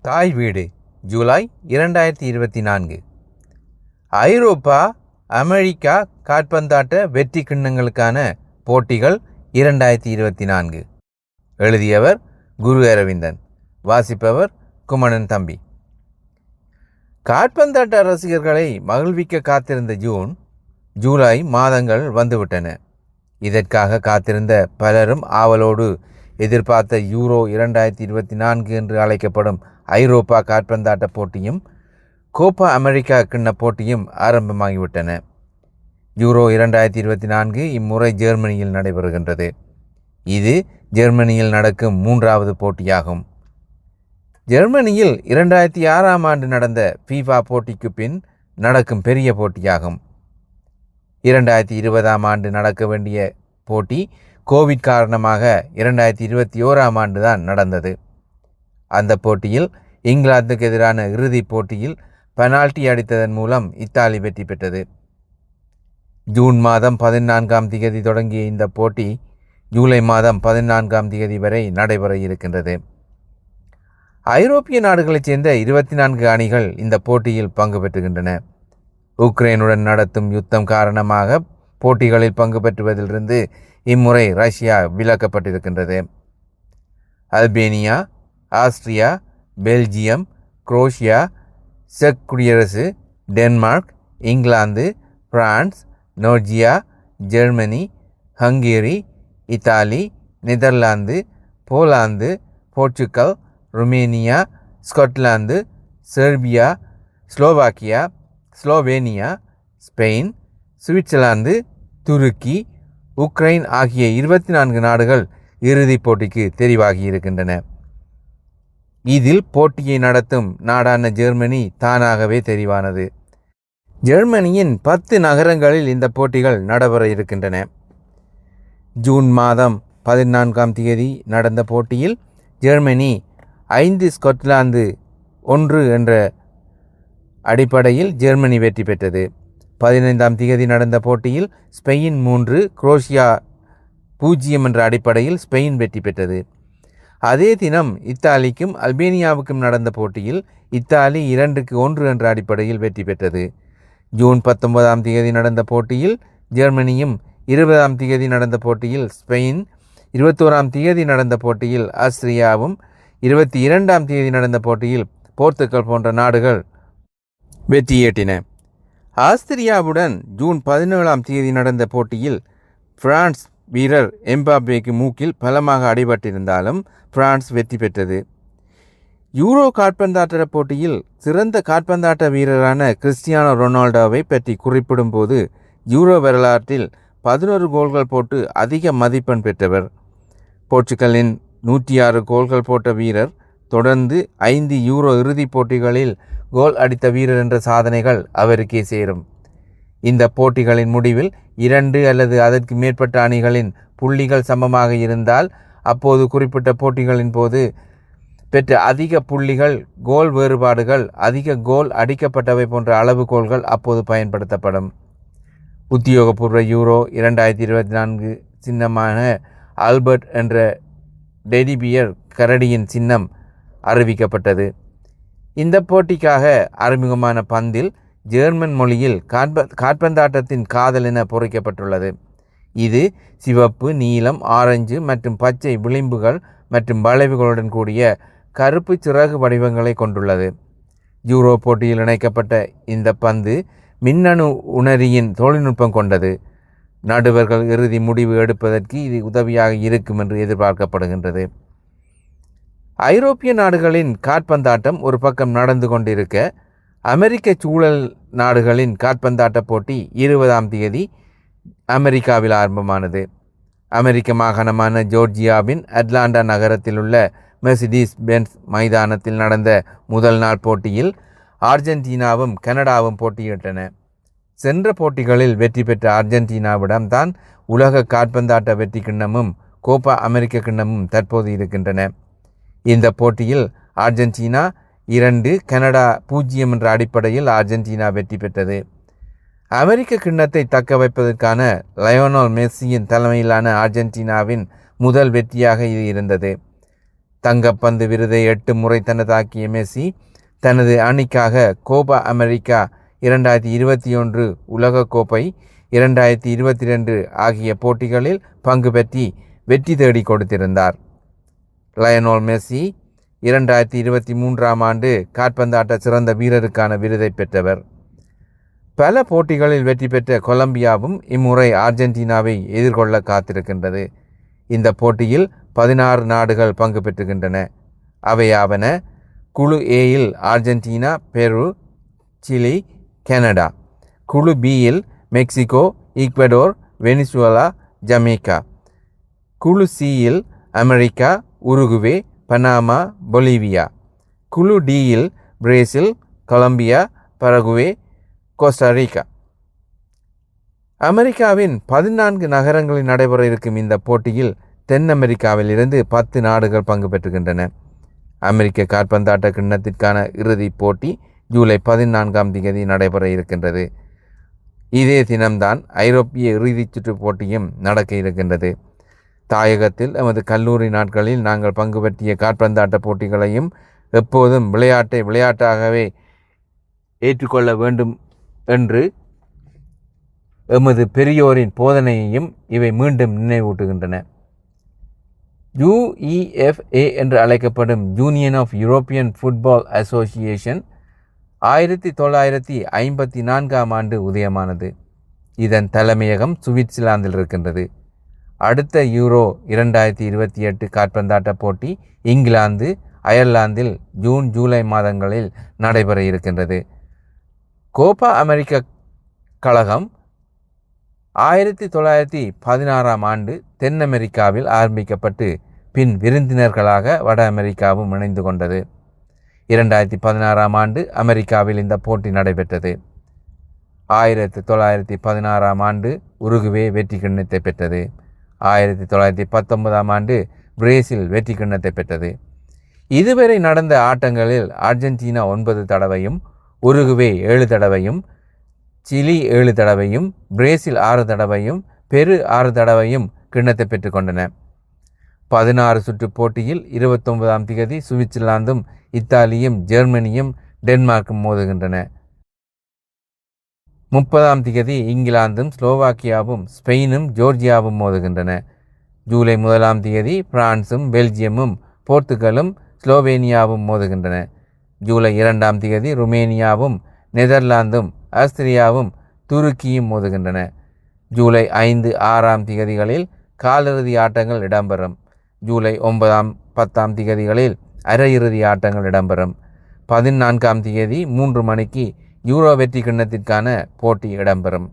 தாய் வீடு ஜூலை இரண்டாயிரத்தி இருபத்தி நான்கு. ஐரோப்பா அமெரிக்கா காற்பந்தாட்ட வெற்றி கிண்ணங்களுக்கான போட்டிகள் இரண்டாயிரத்தி இருபத்தி நான்கு. எழுதியவர் குரு அரவிந்தன் வாசிப்பவர் குமணன் தம்பி. காற்பந்தாட்ட ரசிகர்களை மகிழ்விக்க காத்திருந்த ஜூன் ஜூலை மாதங்கள் வந்துவிட்டன. இதற்காக காத்திருந்த பலரும் ஆவலோடு எதிர்பார்த்த யூரோ இரண்டாயிரத்தி இருபத்தி நான்கு என்று அழைக்கப்படும் ஐரோப்பா காற்பந்தாட்ட போட்டியும் கோப்பா அமெரிக்கா கிண்ண போட்டியும் ஆரம்பமாகிவிட்டன. யூரோ இரண்டாயிரத்தி இருபத்தி நான்கு இம்முறை ஜெர்மனியில் நடைபெறுகின்றது. இது ஜெர்மனியில் நடக்கும் மூன்றாவது போட்டியாகும். ஜெர்மனியில் இரண்டாயிரத்தி ஆறாம் ஆண்டு நடந்த ஃபீஃபா போட்டிக்கு பின் நடக்கும் பெரிய போட்டியாகும். இரண்டாயிரத்தி இருபதாம் ஆண்டு நடக்க வேண்டிய போட்டி கோவிட் காரணமாக இரண்டாயிரத்தி இருபத்தி ஓராம் ஆண்டு தான் நடந்தது. அந்த போட்டியில் இங்கிலாந்துக்கு எதிரான இறுதிப் போட்டியில் பெனால்டி அடித்ததன் மூலம் இத்தாலி வெற்றி பெற்றது. ஜூன் மாதம் பதினான்காம் திகதி தொடங்கிய இந்த போட்டி ஜூலை மாதம் பதினான்காம் திகதி வரை நடைபெற இருக்கின்றது. ஐரோப்பிய நாடுகளைச் சேர்ந்த இருபத்தி நான்கு அணிகள் இந்த போட்டியில் பங்கு பெற்றுகின்றன. உக்ரைனுடன் நடத்தும் யுத்தம் காரணமாக போட்டிகளில் பங்கு பெற்றுவதிலிருந்து இம்முறை ரஷ்யா விலக்கப்பட்டிருக்கின்றது. அல்பேனியா ஆஸ்திரியா பெல்ஜியம் குரோஷியா செக் குடியரசு Denmark England France Georgia Germany Hungary Italy Netherlands Poland Portugal Romania Scotland Serbia Slovakia Slovenia Spain Switzerland துருக்கி உக்ரைன் ஆகிய இருபத்தி நான்கு நாடுகள் இறுதிப் போட்டிக்கு தெரிவாகி இருக்கின்றன இதில் போட்டியை நடத்தும் நாடான ஜெர்மனி தானாகவே தெரிவானது. ஜெர்மனியின் பத்து நகரங்களில் இந்த போட்டிகள் நடைபெற இருக்கின்றன. ஜூன் மாதம் பதினான்காம் தேதி நடந்த போட்டியில் ஜெர்மனி ஐந்து ஸ்கொட்லாந்து ஒன்று என்ற அடிப்படையில் ஜெர்மனி வெற்றி பெற்றது. பதினைந்தாம் தேதி நடந்த போட்டியில் ஸ்பெயின் மூன்று குரோஷியா பூஜ்ஜியம் என்ற அடிப்படையில் ஸ்பெயின் வெற்றி பெற்றது. அதே தினம் இத்தாலிக்கும் அல்பேனியாவுக்கும் நடந்த போட்டியில் இத்தாலி இரண்டுக்கு ஒன்று என்ற அடிப்படையில் வெற்றி பெற்றது. ஜூன் பத்தொன்பதாம் தேதி நடந்த போட்டியில் ஜெர்மனியும் இருபதாம் தேதி நடந்த போட்டியில் ஸ்பெயின் இருபத்தோராம் தேதி நடந்த போட்டியில் ஆஸ்திரியாவும் இருபத்தி இரண்டாம் தேதி நடந்த போட்டியில் போர்த்துக்கல் போன்ற நாடுகள் வெற்றியேட்டின ஆஸ்திரியாவுடன் ஜூன் பதினேழாம் தேதி நடந்த போட்டியில் பிரான்ஸ் வீரர் எம்பாபேக்கு மூக்கில் பலமாக அடிபட்டிருந்தாலும் பிரான்ஸ் வெற்றி பெற்றது. யூரோ காற்பந்தாட்ட போட்டியில் சிறந்த காற்பந்தாட்ட வீரரான கிறிஸ்டியானோ ரொனால்டோவை பற்றி குறிப்பிடும்போது யூரோ வரலாற்றில் பதினோரு கோல்கள் போட்டு அதிக மதிப்பெண் பெற்றவர். போர்ச்சுகலின் நூற்றி ஆறு கோல்கள் போட்ட வீரர் தொடர்ந்து ஐந்து யூரோ இறுதிப் போட்டிகளில் கோல் அடித்த வீரர் என்ற சாதனைகள் அவருக்கே சேரும். இந்த போட்டிகளின் முடிவில் இரண்டு அல்லது அதற்கு மேற்பட்ட அணிகளின் புள்ளிகள் சமமாக இருந்தால் அப்போது குறிப்பிட்ட போட்டிகளின் போது பெற்ற அதிக புள்ளிகள் கோல் வேறுபாடுகள் அதிக கோல் அடிக்கப்பட்டவை போன்ற அளவுகோல்கள் அப்போது பயன்படுத்தப்படும். உத்தியோகபூர்வ யூரோ இரண்டாயிரத்தி இருபத்தி நான்கு சின்னமான ஆல்பர்ட் என்ற டெடிபியர் கரடியின் சின்னம் அறிவிக்கப்பட்டது. இந்த போட்டிக்காக அறிமுகமான பந்தில் ஜெர்மன் மொழியில் காற்ப காற்பந்தாட்டத்தின் காதல் என பொறிக்கப்பட்டுள்ளது. இது சிவப்பு நீலம் ஆரஞ்சு மற்றும் பச்சை விளிம்புகள் மற்றும் வளைவுகளுடன் கூடிய கருப்பு சிறகு வடிவங்களை கொண்டுள்ளது. யூரோ போட்டியில் இணைக்கப்பட்ட இந்த பந்து மின்னணு உணரியின் தொழில்நுட்பம் கொண்டது. நடுவர்கள் இறுதி முடிவு எடுப்பதற்கு இது உதவியாக இருக்கும் என்று எதிர்பார்க்கப்படுகின்றது. ஐரோப்பிய நாடுகளின் காற்பந்தாட்டம் ஒரு பக்கம் நடந்து கொண்டிருக்க அமெரிக்க சூழல் நாடுகளின் காற்பந்தாட்ட போட்டி இருபதாம் தேதி அமெரிக்காவில் ஆரம்பமானது. அமெரிக்க மாகாணமான ஜோர்ஜியாவின் அட்லாண்டா நகரத்தில் உள்ள மெர்சிடிஸ் பென்ஸ் மைதானத்தில் நடந்த முதல் நாள் போட்டியில் அர்ஜென்டினாவும் கனடாவும் போட்டியிட்டன. சென்ற போட்டிகளில் வெற்றி பெற்ற அர்ஜென்டினாவிடம் தான் உலக காற்பந்தாட்ட வெற்றி கிண்ணமும் கோப்பா அமெரிக்க கிண்ணமும் தற்போது இருக்கின்றன. இந்த போட்டியில் அர்ஜென்டினா இரண்டு கனடா பூஜ்ஜியம் என்ற அடிப்படையில் அர்ஜென்டினா வெற்றி பெற்றது. அமெரிக்க கிண்ணத்தை தக்க வைப்பதற்கான லயோனல் மெஸ்ஸியின் தலைமையிலான அர்ஜென்டினாவின் முதல் வெற்றியாக இது இருந்தது. தங்கப்பந்து விருதை எட்டு முறை தனதாக்கிய மெஸ்ஸி தனது அணிக்காக கோபா அமெரிக்கா இரண்டாயிரத்தி இருபத்தி ஒன்று உலகக்கோப்பை இரண்டாயிரத்தி இருபத்தி ரெண்டு ஆகிய போட்டிகளில் பங்கு பெற்றி வெற்றி தேடி கொடுத்திருந்தார். லயனோல் மெஸ்ஸி இரண்டாயிரத்தி இருபத்தி மூன்றாம் ஆண்டு காற்பந்தாட்ட சிறந்த வீரருக்கான விருதை பெற்றவர். பல போட்டிகளில் வெற்றி பெற்ற கொலம்பியாவும் இம்முறை அர்ஜென்டினாவை எதிர்கொள்ள காத்திருக்கின்றது. இந்த போட்டியில் பதினாறு நாடுகள் பங்கு பெற்றுகின்றன. அவையாவன குழு ஏயில் அர்ஜென்டினா பெரு சிலி கனடா. குழு பியில் மெக்சிகோ ஈக்வடோர் வெனிசுவலா ஜமேக்கா. குழு சியில் அமெரிக்கா உருகுவே பனாமா பொலிவியா குழு டியில் பிரேசில் கொலம்பியா பரகுவே கோஸ்டாரிகா அமெரிக்காவின் பதினான்கு நகரங்களில் நடைபெற இருக்கும் இந்த போட்டியில் தென் அமெரிக்காவில் இருந்து பத்து நாடுகள் பங்கு பெற்றுகின்றன. அமெரிக்க காற்பந்தாட்ட கிண்ணத்திற்கான இறுதிப் போட்டி ஜூலை பதினான்காம் தேதி நடைபெற இருக்கின்றது. இதே தினம்தான் ஐரோப்பிய இறுதிச் சுற்று போட்டியும் நடக்க இருக்கின்றது. தாயகத்தில் எமது கல்லூரி நாட்களில் நாங்கள் பங்கு பற்றிய காற்பந்தாட்ட போட்டிகளையும் எப்போதும் விளையாட்டை விளையாட்டாகவே ஏற்றுக்கொள்ள வேண்டும் என்று எமது பெரியோரின் போதனையையும் இவை மீண்டும் நினைவூட்டுகின்றன. யுஇஎஃப்ஏ என்று அழைக்கப்படும் union of European football association ஆயிரத்தி தொள்ளாயிரத்தி ஐம்பத்தி நான்காம் ஆண்டு உதயமானது. இதன் தலைமையகம் சுவிட்சர்லாந்தில் இருக்கின்றது. அடுத்த யூரோ இரண்டாயிரத்தி இருபத்தி எட்டு காற்பந்தாட்ட போட்டி இங்கிலாந்து அயர்லாந்தில் ஜூன் ஜூலை மாதங்களில் நடைபெற இருக்கின்றது. கோபா அமெரிக்க கழகம் ஆயிரத்தி தொள்ளாயிரத்தி பதினாறாம் ஆண்டு தென் அமெரிக்காவில் ஆரம்பிக்கப்பட்டு பின் விருந்தினர்களாக வட அமெரிக்காவும் இணைந்து கொண்டது. இரண்டாயிரத்தி பதினாறாம் ஆண்டு அமெரிக்காவில் இந்த போட்டி நடைபெற்றது. ஆயிரத்தி தொள்ளாயிரத்தி பதினாறாம் ஆண்டு உருகுவே வெற்றி கிண்ணத்தை பெற்றது. ஆயிரத்தி தொள்ளாயிரத்தி பத்தொன்பதாம் ஆண்டு பிரேசில் வெற்றி கிண்ணத்தை பெற்றது. இதுவரை நடந்த ஆட்டங்களில் அர்ஜென்டினா ஒன்பது தடவையும் உருகுவே ஏழு தடவையும் சிலி ஏழு தடவையும் பிரேசில் ஆறு தடவையும் பெரு ஆறு தடவையும் கிண்ணத்தை பெற்றுக்கொண்டன பதினாறு சுற்று போட்டியில் இருபத்தொன்பதாம் திகதி சுவிட்சர்லாந்தும் இத்தாலியும் ஜெர்மனியும் டென்மார்க்கும் மோதுகின்றன. முப்பதாம் திகதி இங்கிலாந்தும் ஸ்லோவாக்கியாவும் ஸ்பெயினும் ஜோர்ஜியாவும் மோதுகின்றன. ஜூலை முதலாம் தேதி பிரான்சும் பெல்ஜியமும் போர்த்துகலும் ஸ்லோவேனியாவும் மோதுகின்றன. ஜூலை இரண்டாம் தேதி ருமேனியாவும் நெதர்லாந்தும் ஆஸ்திரியாவும் துருக்கியும் மோதுகின்றன. ஜூலை ஐந்து ஆறாம் திகதிகளில் காலிறுதி ஆட்டங்கள் இடம்பெறும். ஜூலை ஒன்பதாம் பத்தாம் திகதிகளில் அரையிறுதி ஆட்டங்கள் இடம்பெறும். பதினான்காம் தேதி மூன்று மணிக்கு யூரோ வெற்றி கிண்ணத்திற்கான போட்டி இடம்பெறும்.